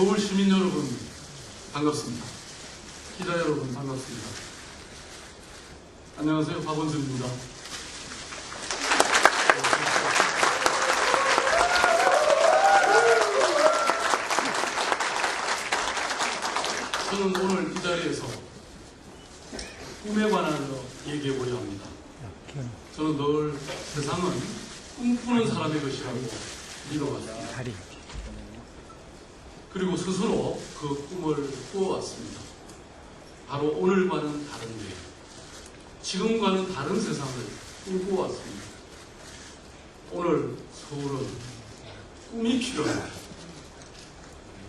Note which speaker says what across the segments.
Speaker 1: 서울 시민 여러분 반갑습니다. 기자 여러분 반갑습니다. 안녕하세요. 박원순입니다. 저는 오늘 이 자리에서 꿈에 관하여 얘기해 보려 합니다. 저는 늘 세상은 꿈꾸는 사람의 것이라고 믿어왔습니다. 그리고 스스로 그 꿈을 꾸어왔습니다. 바로 오늘과는 다른데 지금과는 다른 세상을 꿈꾸어왔습니다. 오늘 서울은 꿈이 필요합니다.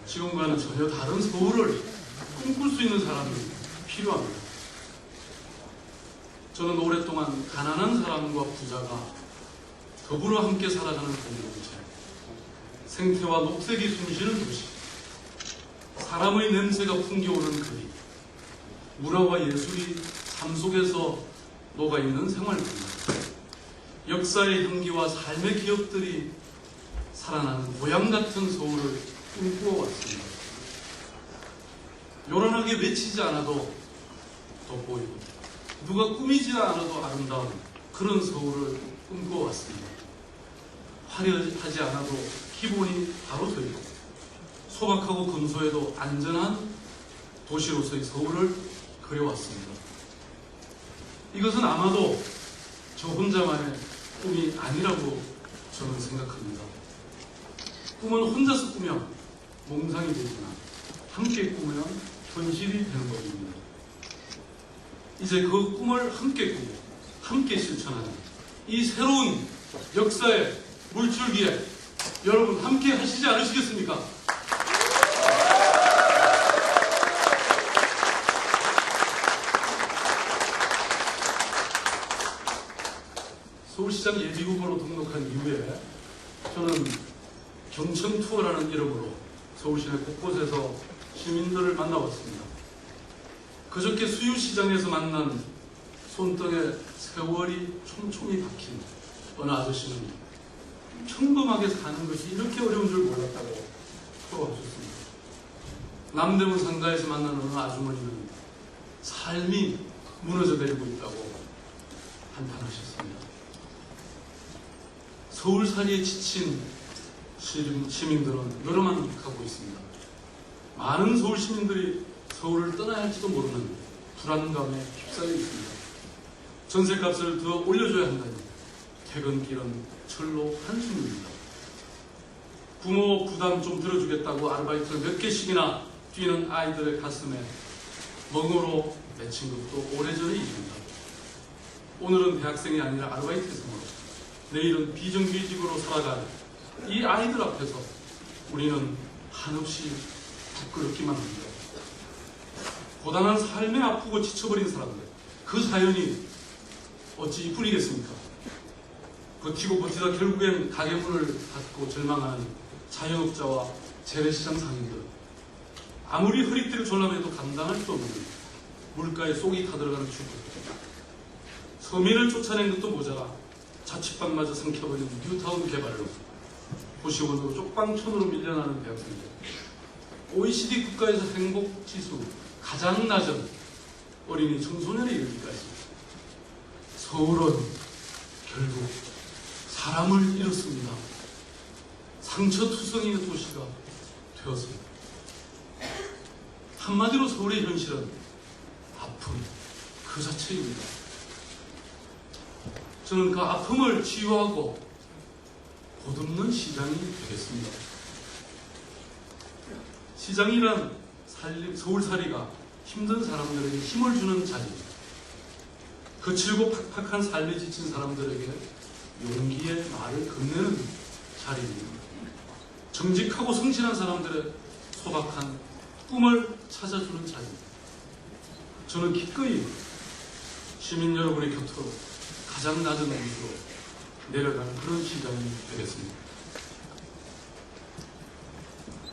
Speaker 1: 지금과는 전혀 다른 서울을 꿈꿀 수 있는 사람이 필요합니다. 저는 오랫동안 가난한 사람과 부자가 더불어 함께 살아가는 공동체, 생태와 녹색이 숨쉬는 도시, 사람의 냄새가 풍겨오는 거리, 문화와 예술이 삶 속에서 녹아있는 생활공간, 역사의 향기와 삶의 기억들이 살아나는 고향 같은 서울을 꿈꾸어왔습니다. 요란하게 외치지 않아도 돋보이고 누가 꾸미지 않아도 아름다운 그런 서울을 꿈꿔왔습니다. 화려하지 않아도 기본이 바로 서 있고 소박하고 검소해도 안전한 도시로서의 서울을 그려왔습니다. 이것은 아마도 저 혼자만의 꿈이 아니라고 저는 생각합니다. 꿈은 혼자서 꾸면 몽상이 되지만 함께 꾸면 현실이 되는 것입니다. 이제 그 꿈을 함께 꾸고 함께 실천하는 이 새로운 역사의 물줄기에 여러분 함께 하시지 않으시겠습니까? 서울시장 예비후보로 등록한 이후에 저는 경청 투어라는 이름으로 서울시내 곳곳에서 시민들을 만나왔습니다. 그저께 수유시장에서 만난 손등에 세월이 촘촘히 박힌 어느 아저씨는 평범하게 사는 것이 이렇게 어려운 줄 몰랐다고 풀어주셨습니다. 남대문 상가에서 만난 어느 아주머니는 삶이 무너져 내리고 있다고 한탄하셨습니다. 서울살이에 지친 시민- 시민들은 늘어만 가고 있습니다. 많은 서울 시민들이 서울을 떠나야 할지도 모르는 불안감에 휩싸여 있습니다. 전세값을 더 올려줘야 한다니 퇴근길은 철로 한숨입니다. 부모 부담 좀 들어주겠다고 아르바이트를 몇 개씩이나 뛰는 아이들의 가슴에 멍으로 맺힌 것도 오래전의 일입니다. 오늘은 대학생이 아니라 아르바이트생으로 내일은 비정규직으로 살아갈 이 아이들 앞에서 우리는 한없이 부끄럽기만 합니다. 고단한 삶에 아프고 지쳐버린 사람들, 그 사연이 어찌 이뿐이겠습니까? 버티고 버티다 결국엔 가게 문을 닫고 절망하는 자영업자와 재래시장 상인들, 아무리 허리띠를 졸라매도 감당할 수 없는 물가에 쏙이 타들어가는 주부, 서민을 쫓아낸 것도 모자라 자취방마저 삼켜버리는 뉴타운 개발로 고시원으로 쪽방촌으로 밀려나는 대학생들 OECD 국가에서 행복 지수 가장 낮은 어린이 청소년에 이르기까지 서울은 결국 사람을 잃었습니다. 상처투성이의 도시가 되었습니다. 한마디로 서울의 현실은 아픔 그 자체입니다. 저는 그 아픔을 치유하고 보듬는 시장이 되겠습니다. 시장이란 서울살이가 힘든 사람들에게 힘을 주는 자리입니다. 거칠고 팍팍한 삶에 지친 사람들에게 용기의 말을 건네는 자리입니다. 정직하고 성실한 사람들의 소박한 꿈을 찾아주는 자리입니다. 저는 기꺼이 시민 여러분의 곁으로 가장 낮은 위로 내려가는 그런 시장이 되겠습니다.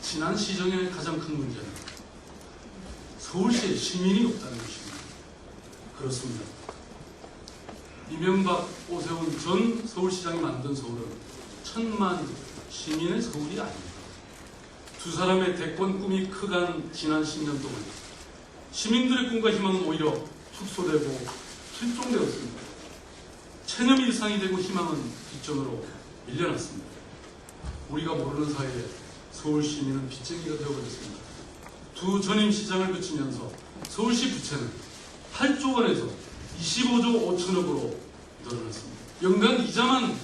Speaker 1: 지난 시정의 가장 큰 문제는 서울시에 시민이 없다는 것입니다. 그렇습니다. 이명박, 오세훈 전 서울시장이 만든 서울은 천만 시민의 서울이 아닙니다. 두 사람의 대권 꿈이 크간 지난 10년 동안 시민들의 꿈과 희망은 오히려 축소되고 실종되었습니다. 체념 일상이 되고 희망은 뒷전으로 밀려났습니다. 우리가 모르는 사이에 서울 시민은 빚쟁이가 되어버렸습니다. 두 전임 시장을 거치면서 서울시 부채는 8조 원에서 25조 5천억으로 늘어났습니다. 연간 이자만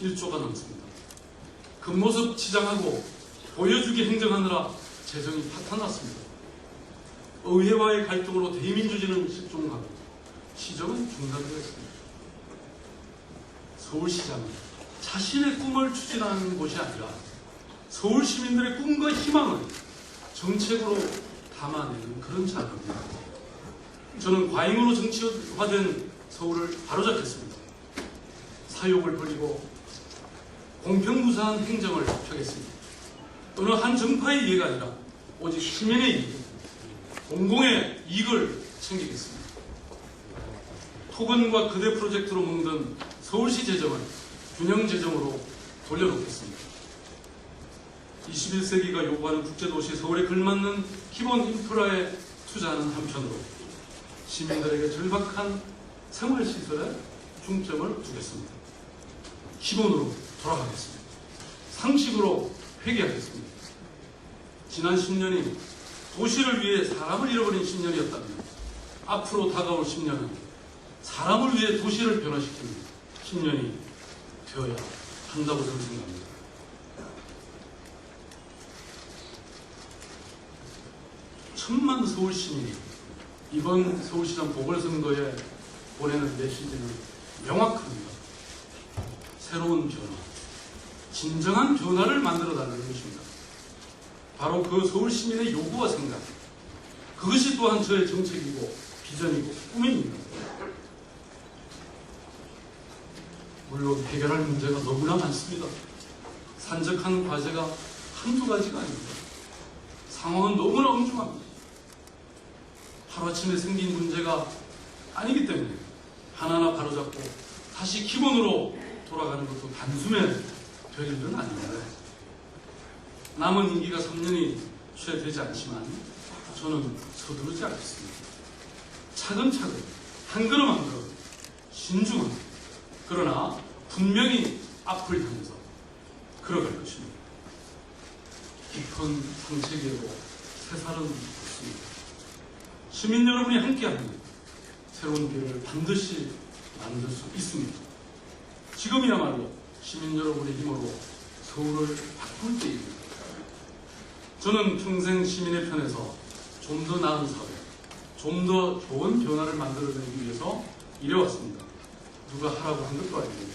Speaker 1: 1조가 넘습니다. 겉모습 치장하고 보여주기 행정하느라 재정이 파탄났습니다. 의회와의 갈등으로 대민주주의는 실종하고 시정은 중단되었습니다. 서울시장은 자신의 꿈을 추진하는 곳이 아니라 서울 시민들의 꿈과 희망을 정책으로 담아내는 그런 자료입니다. 저는 과잉으로 정치화된 서울을 바로잡겠습니다. 사욕을 버리고 공평무사한 행정을 펴겠습니다. 어느 한 정파의 이해가 아니라 오직 시민의 이익, 공공의 이익을 챙기겠습니다. 토건과 거대 프로젝트로 멍든 서울시 재정을 균형 재정으로 돌려놓겠습니다. 21세기가 요구하는 국제도시 서울에 걸맞는 기본 인프라에 투자하는 한편으로 시민들에게 절박한 생활시설에 중점을 두겠습니다. 기본으로 돌아가겠습니다. 상식으로 회개하겠습니다. 지난 10년이 도시를 위해 사람을 잃어버린 10년이었다면 앞으로 다가올 10년은 사람을 위해 도시를 변화시키는 10년이 되어야 한다고 저는 생각합니다. 천만 서울 시민이 이번 서울시장 보궐선거에 보내는 메시지는 명확합니다. 새로운 변화, 진정한 변화를 만들어 달라는 것입니다. 바로 그 서울 시민의 요구와 생각, 그것이 또한 저의 정책이고 비전이고 꿈입니다. 물론 해결할 문제가 너무나 많습니다. 산적한 과제가 한두 가지가 아닙니다. 상황은 너무나 엄중합니다. 하루아침에 생긴 문제가 아니기 때문에 하나하나 바로잡고 다시 기본으로 돌아가는 것도 단숨에 될 일은 아닙니다. 남은 임기가 3년이 채 되지 않지만 저는 서두르지 않겠습니다. 차근차근 한 걸음 한 걸음 신중하게 그러나 분명히 앞을 향해서 걸어갈 것입니다. 깊은 상책이고 새살은 없습니다. 시민 여러분이 함께하면 새로운 길을 반드시 만들 수 있습니다. 지금이야말로 시민 여러분의 힘으로 서울을 바꿀 때입니다. 저는 평생 시민의 편에서 좀 더 나은 사회, 좀 더 좋은 변화를 만들어내기 위해서 일해왔습니다. 누가 하라고 한 것도 아니고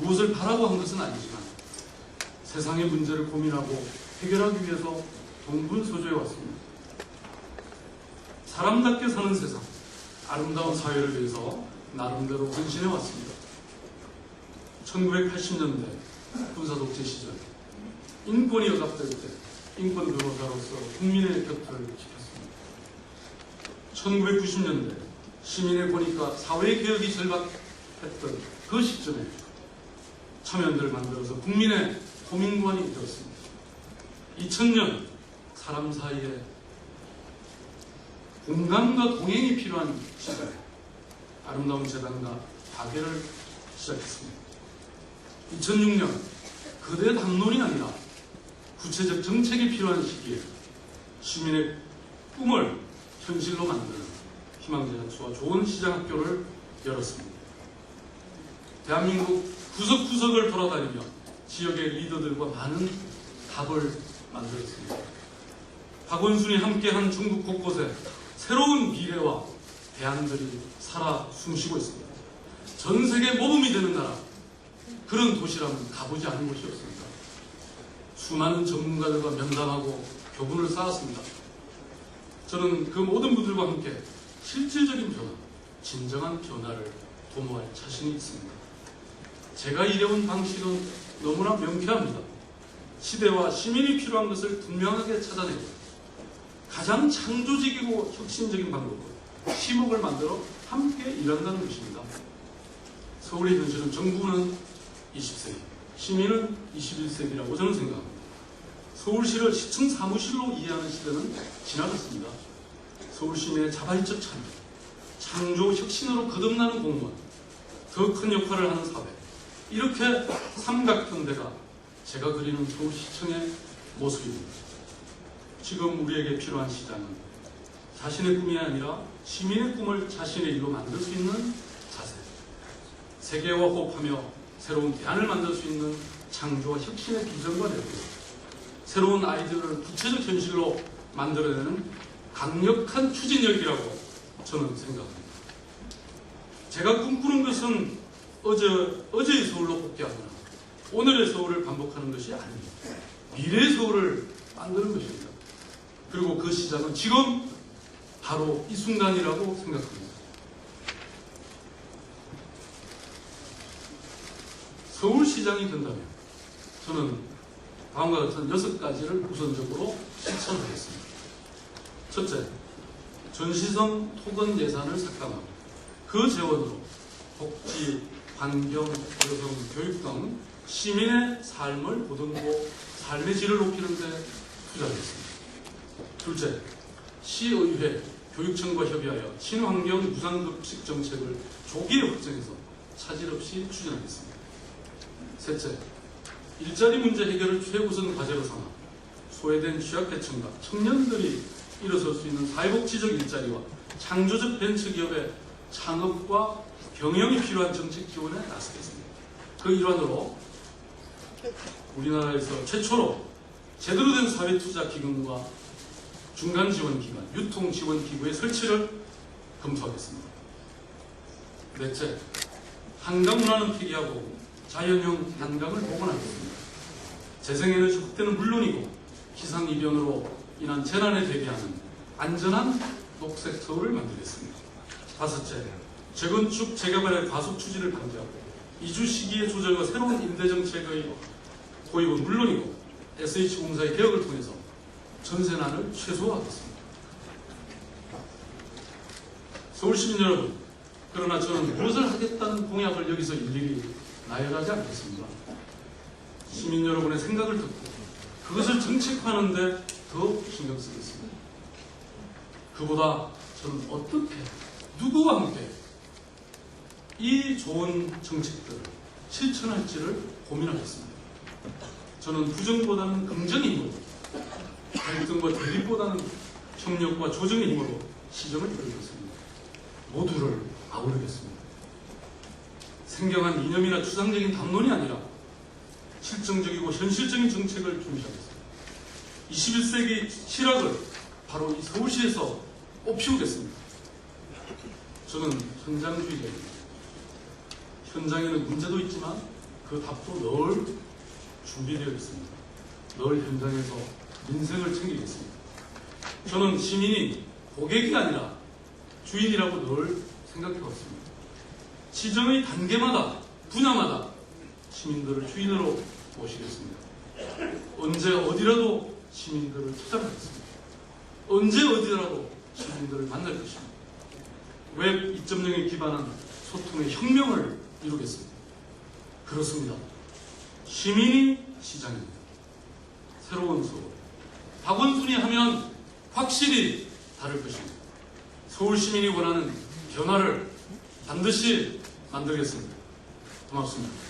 Speaker 1: 무엇을 바라고 한 것은 아니지만 세상의 문제를 고민하고 해결하기 위해서 동분서주해 왔습니다. 사람답게 사는 세상, 아름다운 사회를 위해서 나름대로 헌신해 왔습니다. 1980년대 군사독재 시절 인권이 억압될 때 인권 변호사로서 국민의 곁을 지켰습니다. 1990년대 시민의 보니까 사회 개혁이 절박 했던 그 시점에 참여연대를 만들어서 국민의 고민관이 되었습니다. 2000년 사람 사이에 공감과 동행이 필요한 시대에 아름다운 재단과 가게를 시작했습니다. 2006년 그대 담론이 아니라 구체적 정책이 필요한 시기에 시민의 꿈을 현실로 만드는 희망제작소와 좋은 시장학교를 열었습니다. 대한민국 구석구석을 돌아다니며 지역의 리더들과 많은 답을 만들었습니다. 박원순이 함께한 중국 곳곳에 새로운 미래와 대안들이 살아 숨쉬고 있습니다. 전 세계 모범이 되는 나라, 그런 도시라면 가보지 않은 곳이 없습니다. 수많은 전문가들과 면담하고 교분을 쌓았습니다. 저는 그 모든 분들과 함께 실질적인 변화, 진정한 변화를 도모할 자신이 있습니다. 제가 일해온 방식은 너무나 명쾌합니다. 시대와 시민이 필요한 것을 분명하게 찾아내고 가장 창조적이고 혁신적인 방법으로 시목을 만들어 함께 일한다는 것입니다. 서울의 현실은 정부는 20세기, 시민은 21세기라고 저는 생각합니다. 서울시를 시청 사무실로 이해하는 시대는 지나갔습니다. 서울시민의 자발적 참여, 창조 혁신으로 거듭나는 공무원, 더 큰 역할을 하는 사회. 이렇게 삼각형대가 제가 그리는 서울시청의 모습입니다. 지금 우리에게 필요한 시장은 자신의 꿈이 아니라 시민의 꿈을 자신의 일로 만들 수 있는 자세. 세계와 호흡하며 새로운 대안을 만들 수 있는 창조와 혁신의 비전과 내용. 새로운 아이디어를 구체적 현실로 만들어내는 강력한 추진력이라고 저는 생각합니다. 제가 꿈꾸는 것은 어제, 어제의 서울로 복귀하거나 오늘의 서울을 반복하는 것이 아닙니다. 미래의 서울을 만드는 것입니다. 그리고 그 시작은 지금 바로 이 순간이라고 생각합니다. 서울시장이 된다면 저는 다음과 같은 여섯 가지를 우선적으로 실천하겠습니다. 첫째, 전시성 토건 예산을 삭감하고 그 재원으로 복지, 환경, 여성, 교육 등 시민의 삶을 보듬고 삶의 질을 높이는 데 투자하겠습니다. 둘째, 시의회, 교육청과 협의하여 친환경 무상급식 정책을 조기에 확정해서 차질 없이 추진하겠습니다. 셋째, 일자리 문제 해결을 최우선 과제로 삼아 소외된 취약계층과 청년들이 일어설 수 있는 사회복지적 일자리와 창조적 벤처기업의 창업과 경영이 필요한 정책 지원에 나서겠습니다. 그 일환으로 우리나라에서 최초로 제대로 된 사회투자기금과 중간지원기관, 유통지원기구의 설치를 검토하겠습니다. 넷째, 한강 문화는 폐기하고 자연형 한강을 복원하겠습니다. 재생에너지 확대는 물론이고 기상이변으로 인한 재난에 대비하는 안전한 녹색 서울을 만들겠습니다. 다섯째, 재건축 재개발의 과속 추진을 방지하고 이주 시기의 조절과 새로운 임대 정책의 도입은 물론이고 SH공사의 개혁을 통해서 전세난을 최소화하겠습니다. 서울 시민 여러분, 그러나 저는 무엇을 하겠다는 공약을 여기서 일일이 나열하지 않겠습니다. 시민 여러분의 생각을 듣고 그것을 정책화하는데 더 신경 쓰겠습니다. 그보다 저는 어떻게 누구와 함께 이 좋은 정책들을 실천할지를 고민하겠습니다. 저는 부정보다는 긍정의 힘으로 갈등과 대립보다는 협력과 조정의 힘으로 시정을 이루겠습니다. 모두를 아우르겠습니다. 생경한 이념이나 추상적인 담론이 아니라 실정적이고 현실적인 정책을 준비하겠습니다. 21세기 실학을 바로 이 서울시에서 꼽히우겠습니다. 저는 현장주의자입니다. 현장에는 문제도 있지만 그 답도 늘 준비되어 있습니다. 늘 현장에서 민생을 챙기겠습니다. 저는 시민이 고객이 아니라 주인이라고 늘 생각해 왔습니다. 시정의 단계마다 분야마다 시민들을 주인으로 모시겠습니다. 언제 어디라도 시민들을 찾아가겠습니다. 언제 어디라도 시민들을 만날 것입니다. 웹 2.0에 기반한 소통의 혁명을 이루겠습니다. 그렇습니다. 시민이 시장입니다. 새로운 서울. 박원순이 하면 확실히 다를 것입니다. 서울 시민이 원하는 변화를 반드시 만들겠습니다. 고맙습니다.